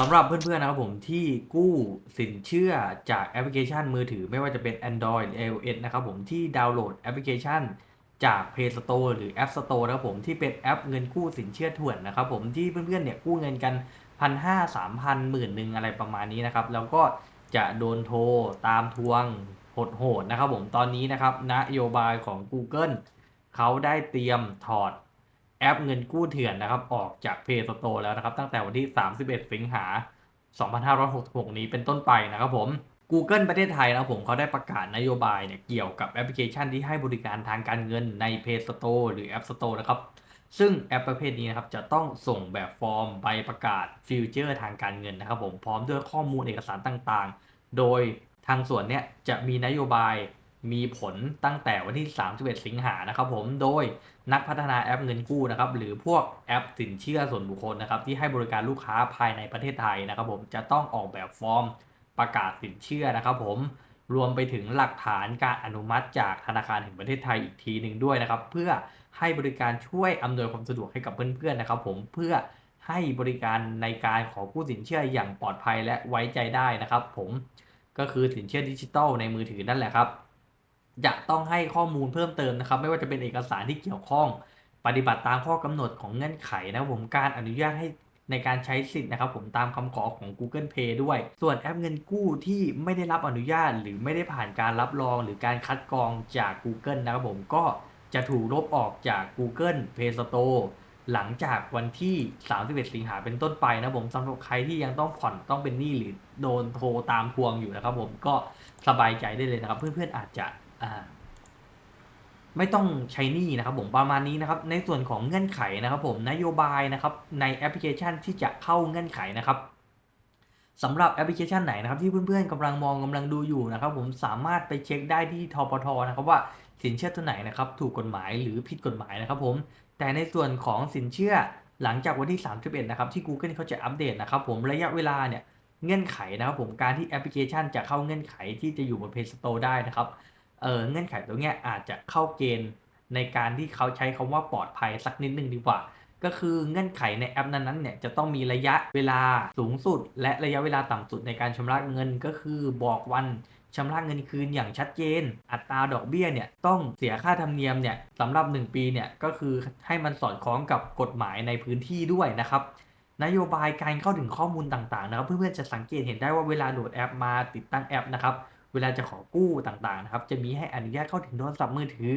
สำหรับเพื่อนๆนะครับผมที่กู้สินเชื่อจากแอปพลิเคชันมือถือไม่ว่าจะเป็น Android หรือ iOS นะครับผมที่ดาวน์โหลดแอปพลิเคชันจาก Play Store หรือ App Store นะครับผมที่เป็นแอปเงินกู้สินเชื่อถ่วนนะครับผมที่เพื่อนๆเนี่ยกู้เงินกันพันห้าสามพันหมื่นหนึ่งอะไรประมาณนี้นะครับแล้วก็จะโดนโทรตามทวงโหดๆนะครับผมตอนนี้นะครับนโยบายของ Google เขาได้เตรียมถอด อปเงินกู้เถื่อนนะครับ ออกจาก Play Store แล้วนะครับ ตั้งแต่วันที่ 31 สิงหา 2566 นี้เป็นต้นไปนะครับผม Google ประเทศไทยนะผมเขาได้ประกาศนโยบายเนี่ยเกี่ยวกับแอปพลิเคชันที่ให้บริการทางการเงินใน Play Store หรือ App Store นะครับ ซึ่งแอปประเภทนี้นะครับจะต้องส่งแบบฟอร์มใบประกาศฟิวเจอร์ทางการเงินนะครับผมพร้อมด้วยข้อมูลเอกสารต่างๆ โดยทางส่วนเนี้ยจะมีนโยบาย มีผลตั้งแต่วันที่ 31 สิงหานะครับผมโดยนักพัฒนาแอปเงินกู้นะครับหรือพวกแอปสินเชื่อส่วนบุคคลนะครับที่ให้บริการลูกค้าภายในประเทศไทยนะครับผมจะต้องออกแบบฟอร์มประกาศสินเชื่อนะครับผมรวมไปถึงหลักฐานการอนุมัติจากธนาคารแห่งประเทศไทยอีกทีหนึ่งด้วยนะครับ เพื่อให้บริการช่วยอำนวยความสะดวกให้กับเพื่อนๆนะครับ ผมเพื่อให้บริการในการขอกู้สินเชื่ออย่างปลอดภัยและไว้ใจได้นะครับ ผมก็คือสินเชื่อดิจิทัลในมือถือนั่นแหละครับ จะต้องให้ข้อมูลเพิ่มเติมนะครับ ไม่ว่าจะเป็นเอกสารที่เกี่ยวข้อง ปฏิบัติตามข้อกำหนดของเงื่อนไขนะผมการอนุญาตให้ในการใช้สิทธิ์นะครับ ผมตามคำขอของ Google Pay ด้วย ส่วนแอปเงินกู้ที่ไม่ได้รับอนุญาต หรือไม่ได้ผ่านการรับรอง หรือการคัดกรองจาก Google นะครับผมก็จะถูกลบออกจาก Google Play Store หลังจากวันที่ 31 สิงหาเป็นต้นไปนะผมสำหรับใครที่ยังต้องผ่อนต้องเป็นหนี้หรือโดนโทรตามทวงอยู่นะครับ ผมก็สบายใจได้เลยนะครับ เพื่อนๆอาจจะ อ่าไม่ต้องใช้นี้นะครับผมประมาณนี้นะครับ ในส่วนของเงื่อนไขนะครับ ผมนโยบายนะครับในแอปพลิเคชันที่จะเข้าเงื่อนไขนะครับสำหรับแอปพลิเคชันไหนนะครับที่เพื่อนๆกำลังมองกำลังดูอยู่นะครับ ผมสามารถไปเช็คได้ที่ทปทนะครับว่าสินเชื่อตัวไหนนะครับ ถูกกฎหมายหรือผิดกฎหมายนะครับ ผมแต่ในส่วนของสินเชื่อหลังจากวันที่ 31 นะครับที่ Google เขาจะอัปเดตนะครับ ผมระยะเวลาเนี่ยเงื่อนไขนะครับ ผมการที่แอปพลิเคชันจะเข้าเงื่อนไขที่จะอยู่บน Play Store ได้นะครับ เออเงื่อนไขตรงเนี้ยอาจจะเข้าเกณฑ์ในการที่เขาใช้คำว่าปลอดภัยสักนิดนึงดีกว่า ก็คือเงื่อนไขในแอปนั้นๆเนี่ยจะต้องมีระยะเวลาสูงสุด และระยะเวลาต่ำสุดในการชำระเงินก็คือบอกวันชำระเงินคืนอย่างชัดเจน อัตราดอกเบี้ยเนี่ยต้องเสียค่าธรรมเนียมเนี่ยสำหรับ 1 ปีเนี่ยก็คือให้มันสอดคล้องกับกฎหมายในพื้นที่ด้วยนะครับนโยบายการเข้าถึงข้อมูลต่างๆนะครับเพื่อนๆจะสังเกตเห็นได้ว่าเวลาโหลดแอปมาติดตั้งแอปนะครับ เวลาจะขอกู้ต่างๆนะครับจะมีให้อนุญาตเข้าถึงโทรศัพท์มือถือ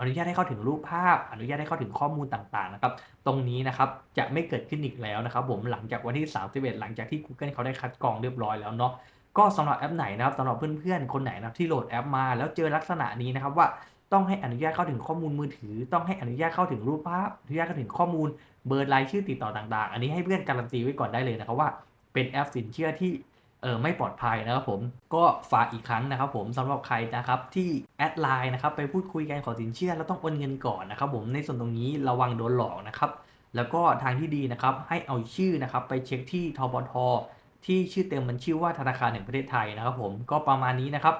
อนุญาตให้เข้าถึงรูปภาพ อนุญาตให้เข้าถึงข้อมูลต่างๆนะครับตรงนี้นะครับจะไม่เกิดขึ้นอีกแล้วนะครับผมหลังจากวันที่ 31 หลังจากที่ Google เขาได้คัดกรองเรียบร้อยแล้วเนาะก็สำหรับแอปไหนนะครับสำหรับเพื่อนๆคนไหนนะครับที่โหลดแอปมา แล้วเจอลักษณะนี้นะครับว่าต้องให้อนุญาตเข้าถึงข้อมูลมือถือ ต้องให้อนุญาตเข้าถึงรูปภาพอนุญาตเข้าถึงข้อมูลเบอร์รายชื่อติดต่อต่าง ๆ อันนี้ให้เพื่อนการันตีไว้ก่อนได้เลยนะครับว่าเป็นแอปสินเชื่อที่ เออไม่ปลอดภัยนะครับผมก็ฝากอีกครั้งนะครับผมสำหรับใครนะครับที่แอดไลน์นะครับไปพูดคุยกันขอสินเชื่อแล้วต้องโอนเงินก่อนนะครับผมในส่วนตรงนี้ระวังโดนหลอกนะครับแล้วก็ทางที่ดีนะครับให้เอาชื่อนะครับไปเช็คที่ทบทที่ชื่อเต็มมันชื่อว่าธนาคารแห่งประเทศไทยนะครับผมก็ประมาณนี้นะครับ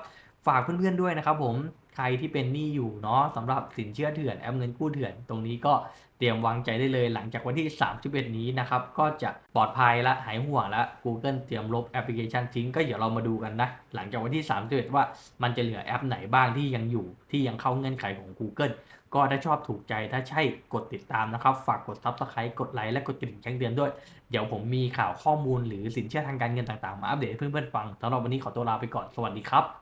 ฝากเพื่อนๆด้วยนะครับผม ใครที่เป็นหนี้อยู่เนาะสำหรับสินเชื่อเถื่อนแอปเงินกู้เถื่อน ตรงนี้ก็เตรียมวางใจได้เลยหลังจากวันที่ 31 นี้นะครับ ก็จะปลอดภัยและหายห่วงแล้ว Google เตรียมลบแอปพลิเคชันทิ้งก็เดี๋ยวเรามาดูกันนะ หลังจากวันที่ 31 ว่ามันจะเหลือแอปไหนบ้างที่ยังอยู่ที่ยังเข้าเงื่อนไขของ Google ก็ถ้าชอบถูกใจถ้าใช่กดติดตามนะครับ ฝากกด Subscribe กดไลค์และกดกระดิ่งแจ้งเตือนด้วย เดี๋ยวผมมีข่าวข้อมูลหรือสินเชื่อทางการเงินต่างๆ มาอัปเดตให้เพื่อนๆฟังสำหรับวันนี้ขอตัวลาไปก่อนสวัสดีครับ